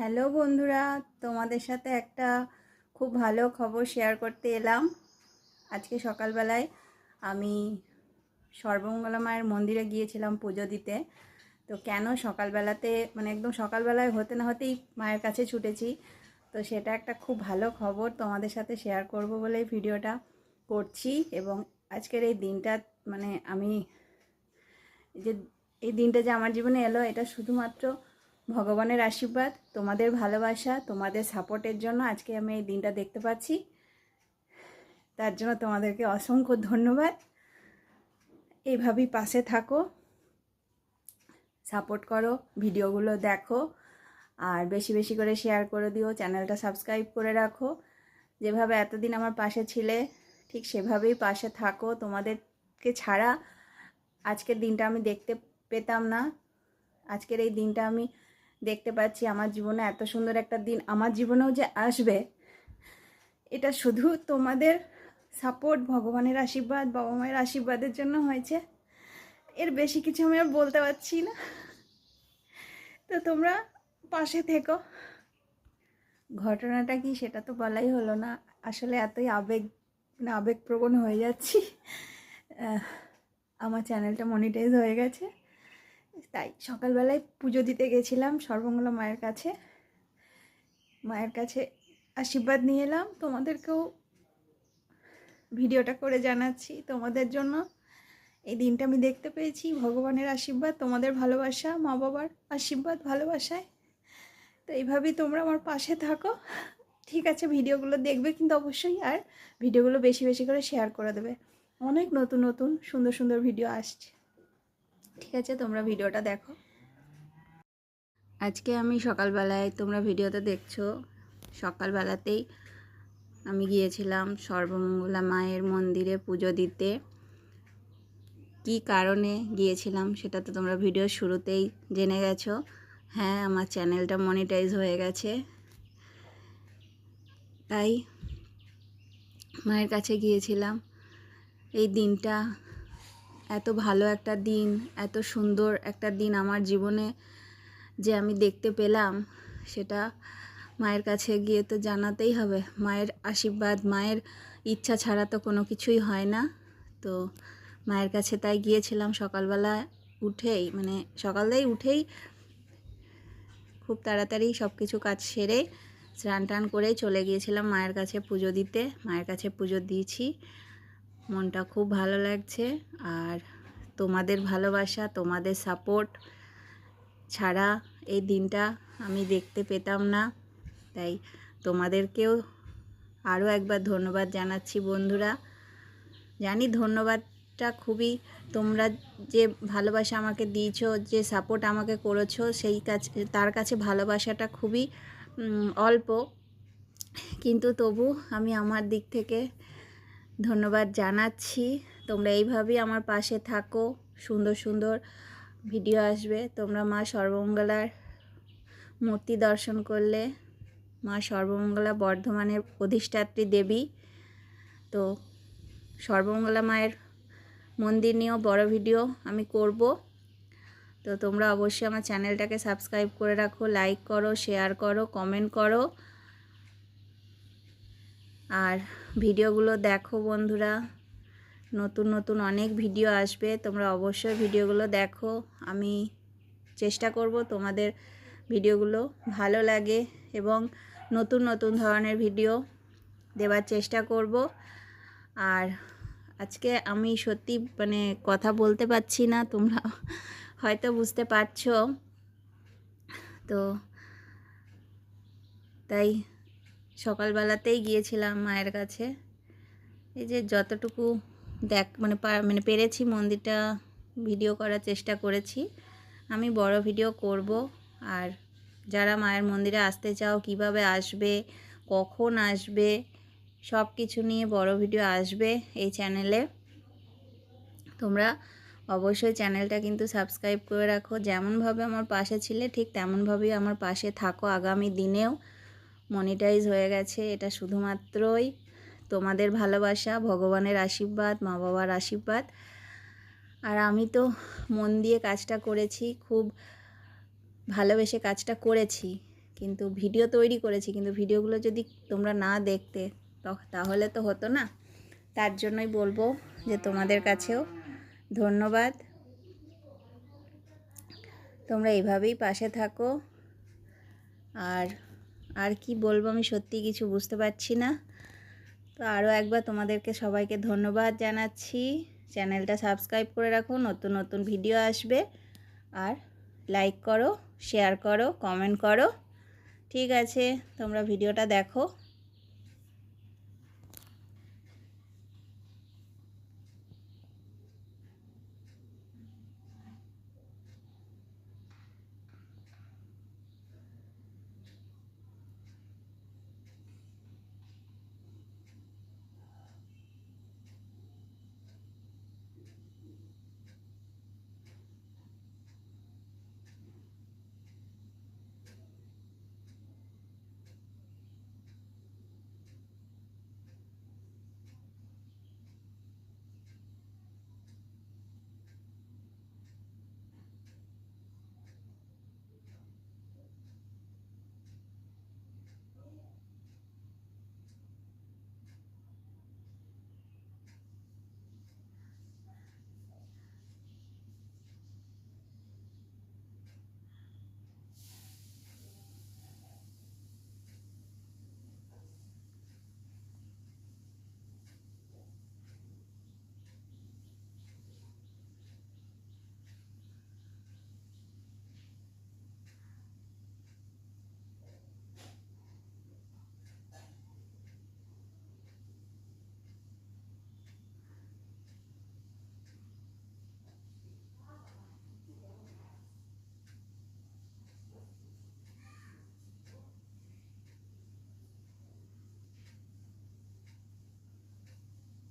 Hello বন্ধুরা, তোমাদের সাথে একটা খুব ভালো খবর শেয়ার করতে এলাম। আজকে সকালবেলায় আমি সর্বমঙ্গলা মায়ের মন্দিরে গিয়েছিলাম পুজো দিতে। তো কেন সকালবেলাতে মানে একদম সকালবেলায় হতে না হতেই মায়ের কাছে ছুটেছি। তো সেটা একটা খুব ভালো খবর তোমাদের সাথে শেয়ার করব বলেই ভিডিওটা করছি এবং আজকের এই দিনটা মানে আমি যে, এই দিনটা যে আমার জীবনে এলো, এটা শুধুমাত্র ভগবানের আশীর্বাদ, তোমাদের ভালোবাসা, তোমাদের সাপোর্টের জন্য আজকে আমি এই দিনটা দেখতে পাচ্ছি। তার জন্য তোমাদেরকে অসংখ্য ধন্যবাদ। এইভাবেই পাশে থাকো সাপোর্ট করো, ভিডিওগুলো দেখো, আর বেশি বেশি করে শেয়ার করে দিও, চ্যানেলটা সাবস্ক্রাইব করে রাখো। যেভাবে এতদিন আমার পাশে ছিলে, ঠিক সেভাবেই পাশে থাকো। তোমাদেরকে ছাড়া আজকের দিনটা আমি দেখতে পেতাম না। আজকের এই দিনটা আমি দেখতে পাচ্ছি আমার জীবনে এত সুন্দর একটা দিন, আমার জীবনেও যে আসবে, এটা শুধু তোমাদের সাপোর্ট ভগবানের আশীর্বাদ, বাবা মায়ের আশীর্বাদের জন্য হয়েছে। এর বেশি কিছু আমি আর বলতে পারছি না। তো তোমরা পাশে থেকো। ঘটনাটা কি সেটা তো বলাই হলো না। আসলে এতই আবেগ মানে আবেগপ্রবণ হয়ে যাচ্ছি। আমার চ্যানেলটা মনিটাইজ হয়ে গেছে। তাই সকালবেলায় পুজো দিতে গেছিলাম সর্বমঙ্গলা মায়ের কাছে। মায়ের কাছে আশীর্বাদ নিয়ে এলাম। তোমাদেরকেও ভিডিওটা করে জানাচ্ছি তোমাদের জন্য। এই দিনটা আমি দেখতে পেয়েছি, ভগবানের আশীর্বাদ, তোমাদের ভালোবাসা, মা বাবার আশীর্বাদ, ভালোবাসায়। তো এইভাবেই তোমরা আমার পাশে থাকো। ঠিক আছে, ভিডিওগুলো দেখবে কিন্তু অবশ্যই, আর ভিডিওগুলো বেশি বেশি করে শেয়ার করে দেবে। অনেক নতুন নতুন সুন্দর সুন্দর ভিডিও আসছে। ঠিক আছে, তোমরা ভিডিওটা দেখো। আজকে আমি সকালবেলায় তোমরা ভিডিওতে দেখছ। সকালবেলাতেই আমি গিয়েছিলাম সর্বমঙ্গলা মায়ের মন্দিরে পুজো দিতে। কি কারণে গিয়েছিলাম সেটা তো তোমরা ভিডিও শুরুতেই জেনে গেছো। হ্যাঁ আমার চ্যানেলটা মনিটাইজ হয়ে গেছে। তাই মায়ের কাছে গিয়েছিলাম। এই দিনটা এত ভালো একটা দিন, এত সুন্দর একটা দিন আমার জীবনে যে আমি দেখতে পেলাম, সেটা মায়ের কাছে গিয়ে তো জানাতেই হবে। মায়ের আশীর্বাদ, মায়ের ইচ্ছা ছাড়া তো কোনো কিছুই হয় না। তো মায়ের কাছে তাই গিয়েছিলাম সকালবেলা উঠেই মানে সকালবেলায় উঠেই খুব তাড়াতাড়ি সব কিছু কাজ সেরে স্নান টান করেই চলে গিয়েছিলাম মায়ের কাছে পুজো দিতে। মায়ের কাছে পুজো দিয়েছি। মনটা খুব ভালো লাগছে। আর তোমাদের ভালোবাসা, তোমাদের সাপোর্ট ছাড়া এই দিনটা আমি দেখতে পেতাম না। তাই তোমাদেরকেও আরও একবার ধন্যবাদ জানাচ্ছি বন্ধুরা। জানি ধন্যবাদটা খুবই, তোমরা যে ভালোবাসা আমাকে দিয়েছ, যে সাপোর্ট আমাকে করেছ, সেই কাছে, তার কাছে ভালোবাসাটা খুবই অল্প। কিন্তু তবু আমি আমার দিক থেকে ধন্যবাদ জানাচ্ছি। তোমরা এইভাবেই আমার পাশে থাকো। সুন্দর সুন্দর ভিডিও আসবে। তোমরা মা সর্বমঙ্গলার মূর্তি দর্শন করলে মা সর্বমঙ্গলা বর্ধমানের অধিষ্ঠাত্রী দেবী। তো সর্বমঙ্গলা মায়ের মন্দির নিয়েও বড় ভিডিও আমি করব। তো তোমরা অবশ্যই আমার চ্যানেলটাকে সাবস্ক্রাইব করে রাখো, লাইক করো, শেয়ার করো, কমেন্ট করো। আর ভিডিওগুলো দেখো বন্ধুরা। নতুন নতুন অনেক ভিডিও আসবে। তোমরা অবশ্যই ভিডিওগুলো দেখো। আমি চেষ্টা করব তোমাদের ভিডিওগুলো ভালো লাগে এবং নতুন নতুন ধরনের ভিডিও দেওয়ার চেষ্টা করব। আর আজকে আমি সত্যি মানে কথা বলতে পারছি না, তোমরা হয়তো বুঝতে পারছ। তো তাই সকালবেলাতেই গিয়েছিলাম মায়ের কাছে। এই যে যতটুকু দেখ মানে মানে পেরেছি মন্দিরটা ভিডিও করার চেষ্টা করেছি। আমি বড় ভিডিও করব। আর যারা মায়ের মন্দিরে আসতে চাও, কীভাবে আসবে, কখন আসবে সব কিছু নিয়ে বড় ভিডিও আসবে এই চ্যানেলে। তোমরা অবশ্যই চ্যানেলটা কিন্তু সাবস্ক্রাইব করে রাখো। যেমনভাবে আমার পাশে ছিলে, ঠিক তেমনভাবেই আমার পাশে থাকো আগামী দিনেও। মনিটাইজ হয়ে গেছে। এটা শুধুমাত্রই তোমাদের ভালোবাসা, ভগবানের আশীর্বাদ, মা বাবার আশীর্বাদ। আর আমি তো মন দিয়ে কাজটা করেছি, খুব ভালোবেসে কাজটা করেছি। কিন্তু ভিডিও তৈরি করেছি, কিন্তু ভিডিওগুলো যদি তোমরা না দেখতে তাহলে তো হতো না। তার জন্যই বলব যে তোমাদের কাছেও ধন্যবাদ। তোমরা এইভাবেই পাশে থাকো। আর আর কি বলব আমি সত্যি কিছু বুঝতে পারছি না। তো আরও একবার তোমাদেরকে সবাইকে ধন্যবাদ জানাচ্ছি। চ্যানেলটা সাবস্ক্রাইব করে রাখো, নতুন নতুন ভিডিও আসবে। আর লাইক করো, শেয়ার করো, কমেন্ট করো। ঠিক আছে, তোমরা ভিডিওটা দেখো।